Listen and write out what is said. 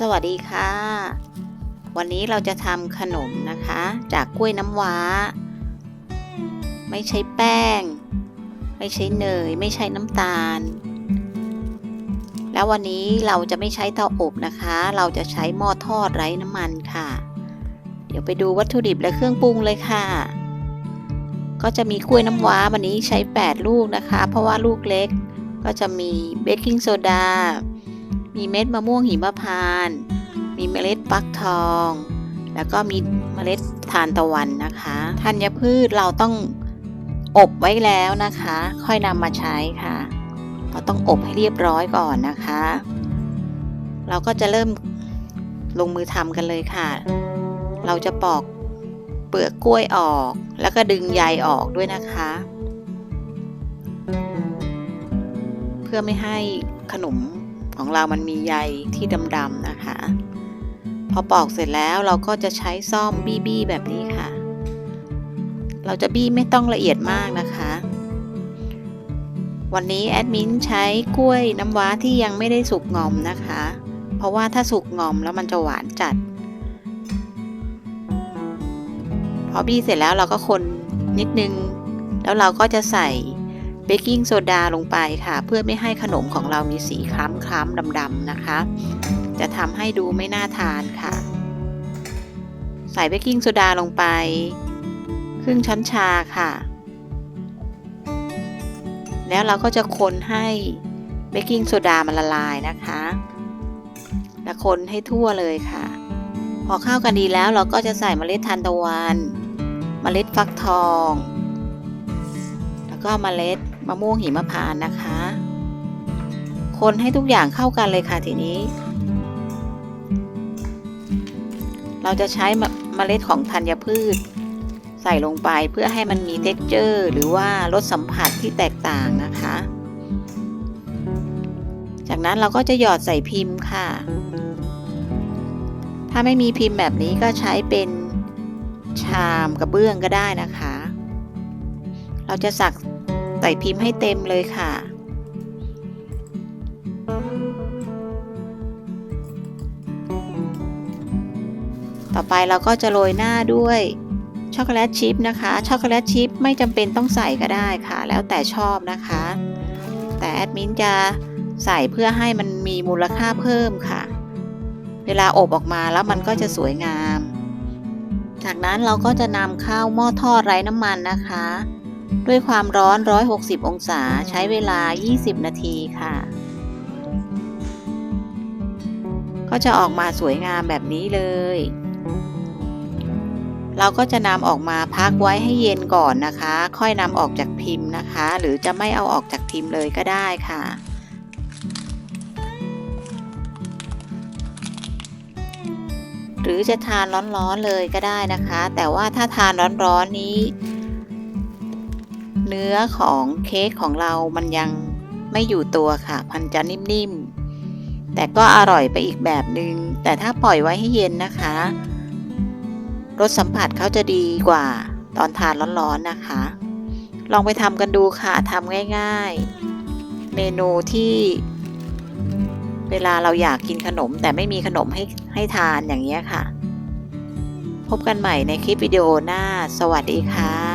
สวัสดีค่ะ วันนี้เราจะทำขนมนะคะ จากกล้วยน้ำว้า ไม่ใช้แป้ง ไม่ใช้เนย ไม่ใช้น้ำตาล แล้ววันนี้เราจะไม่ใช้เตาอบนะคะ เราจะใช้หม้อทอดไร้น้ำมันค่ะ เดี๋ยวไปดูวัตถุดิบและเครื่องปรุงเลยค่ะ ก็จะมีกล้วยน้ำว้าวันนี้ใช้ 8 ลูกนะคะ เพราะว่าลูกเล็ก ก็จะมีเบกกิ้งโซดา มีเม็ดมะม่วงหิมพานต์มีเมล็ดฟักทอง แล้วก็มีเมล็ดทานตะวันนะคะธัญพืชเราต้องอบไว้แล้วนะคะ ค่อยนำมาใช้ค่ะ เราต้องอบให้เรียบร้อยก่อนนะคะ เราก็จะเริ่มลงมือทำกันเลยค่ะ เราจะปอกเปลือกกล้วยออก แล้วก็ดึงใยออกด้วยนะคะ เพื่อไม่ให้ขนม ของเรามันมีใยที่ดำๆนะคะ พอปอกเสร็จแล้วเราก็จะใช้ซ่อมบี้ๆแบบนี้ค่ะ เราจะบี้ไม่ต้องละเอียดมากนะคะ วันนี้แอดมินใช้กล้วยน้ำว้าที่ยังไม่ได้สุกงอมนะคะ เพราะว่าถ้าสุกงอมแล้วมันจะหวานจัด พอบี้เสร็จแล้วเราก็คนนิดนึง แล้วเราก็จะใส่ เบกกิ้งโซดาลงไปค่ะ เพื่อไม่ให้ขนมของเรามีสีคล้ำคล้ำดำๆนะคะ จะทำให้ดูไม่น่าทานค่ะ ใส่เบกกิ้งโซดาลงไป ครึ่งช้อนชาค่ะ แล้วเราก็จะคนให้เบกกิ้งโซดามันละลายนะคะแล้วคนให้ทั่วเลยค่ะ พอเข้ากันดีแล้วเราก็จะใส่เมล็ดทานตะวัน เมล็ดฟักทอง แล้วก็เมล็ด มะม่วงหิมพานต์นะคะ คนให้ทุกอย่างเข้ากันเลยค่ะทีนี้ เราจะใช้เมล็ดของธัญพืช ใส่ลงไปเพื่อให้มันมีเท็กเจอร์หรือว่ารสสัมผัสที่แตกต่างนะคะ จากนั้นเราก็จะหยอดใส่พิมพ์ค่ะ ถ้าไม่มีพิมพ์แบบนี้ก็ใช้เป็นชามกระเบื้องก็ได้นะคะ เราจะสัก ส่พิมพ์ให้เต็มเลยค่ะ ต่อไปเราก็จะโรยหน้าด้วยช็อกโกแลตชิพนะคะช็อกโกแลตชิพไม่จำเป็นต้องใส่ก็ได้ค่ะ แล้วแต่ชอบนะคะ แต่แอดมินจะใส่เพื่อให้มันมีมูลค่าเพิ่มค่ะ เวลาอบออกมาแล้วมันก็จะสวยงาม จากนั้นเราก็จะนำข้าวหม้อทอดไร้น้ำมันนะคะ ด้วยความร้อน 160 องศาใช้เวลา 20 นาทีค่ะ ก็จะออกมาสวยงามแบบนี้เลย เราก็จะนำออกมาพักไว้ให้เย็นก่อนนะคะ ค่อยนำออกจากพิมพ์นะคะ หรือจะไม่เอาออกจากพิมพ์เลยก็ได้ค่ะหรือจะทานร้อนๆเลยก็ได้นะคะ แต่ว่าถ้าทานร้อนๆนี้ เนื้อของเค้กของเรามันยังไม่อยู่ตัวค่ะ มันจะนิ่มๆ แต่ก็อร่อยไปอีกแบบหนึง่งแต่ถ้าปล่อยไว้ให้เย็นนะคะรสสัมผัสเขาจะดีกว่าตอนทานร้อนๆนะคะ ลองไปทำกันดูค่ะทำง่ายๆ เมนูที่เวลาเราอยากกินขนมแต่ไม่มีขนมให้ให้ทานอย่างนี้ค่ะ พบกันใหม่ในคลิปวิดีโอหน้า สวัสดีค่ะ